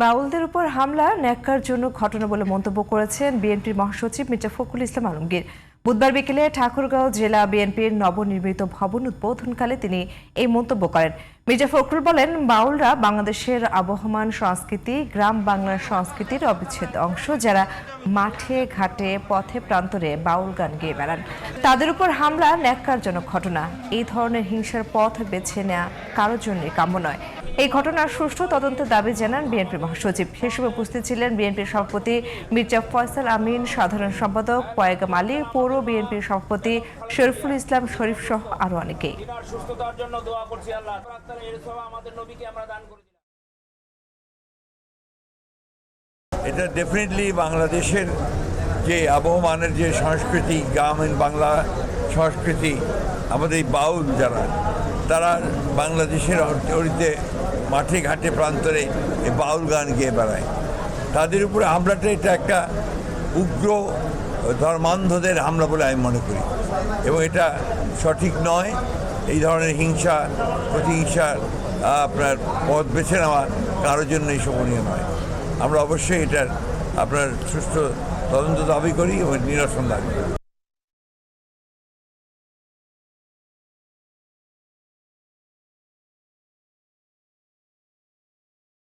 বাউলদের উপর হামলা ন্যাক্কারজনক ঘটনা বলে মন্তব্য করেছেন বিএনপির মহাসচিব মির্জা ফখরুল ইসলাম আলমগীর। বুধবার বিকেলে ঠাকুরগাঁও জেলা বিএনপির নবনির্মিত ভবন উদ্বোধনকালে তিনি এই মন্তব্য করেন। মির্জা ফখরুল বলেন, বাউলরা বাংলাদেশের আবহমান সংস্কৃতি, গ্রাম বাংলার সংস্কৃতির অবিচ্ছেদ্য অংশ যারা মাঠে, ঘাটে, পথে, প্রান্তরে বাউল গান গেয়ে বেড়ান। তাদের উপর হামলা ন্যাক্কারজনক ঘটনা। এই ধরনের হিংসার পথ বেছে নেওয়া কারোর জন্যই কাম্য নয়। এই ঘটনার সুষ্ঠু তদন্তের দাবি জানান বিএনপি মহাসচিব। সময় উপস্থিত ছিলেন বিএনপির সভাপতি মির্জা ফয়সাল আমিন সাধারণ সম্পাদক পয়েগাম আলী পৌর বিএনপির সভাপতি শরীফুল ইসলাম শরীফ সহ আরও অনেকেই। তিনার সুস্থতার জন্য দোয়া করছি আল্লাহ। আক্তার এর সব আমাদের নবীকে আমরা দান করে। এটা ডেফিনেটলি বাংলাদেশের যে আবহমানের যে সংস্কৃতি গ্রামীণ বাংলা সংস্কৃতি আমাদের এই বাউল যারা তারা বাংলাদেশের অরিতে মাঠে ঘাটে প্রান্তরে এই বাউল গান গেয়ে বেড়ায়। তাদের উপরে হামলাটা এটা একটা উগ্র ধর্মান্ধদের হামলা বলে আমি মনে করি। এবং এটা সঠিক নয়। এই ধরনের হিংসা, প্রতিহিংসার আপনার পথ বেছে নেওয়া কারোর জন্যই শোভনীয় নয়। আমরা অবশ্যই এটার আপনার সুষ্ঠু তদন্ত দাবি করি এবং নিরসন দাবি করি।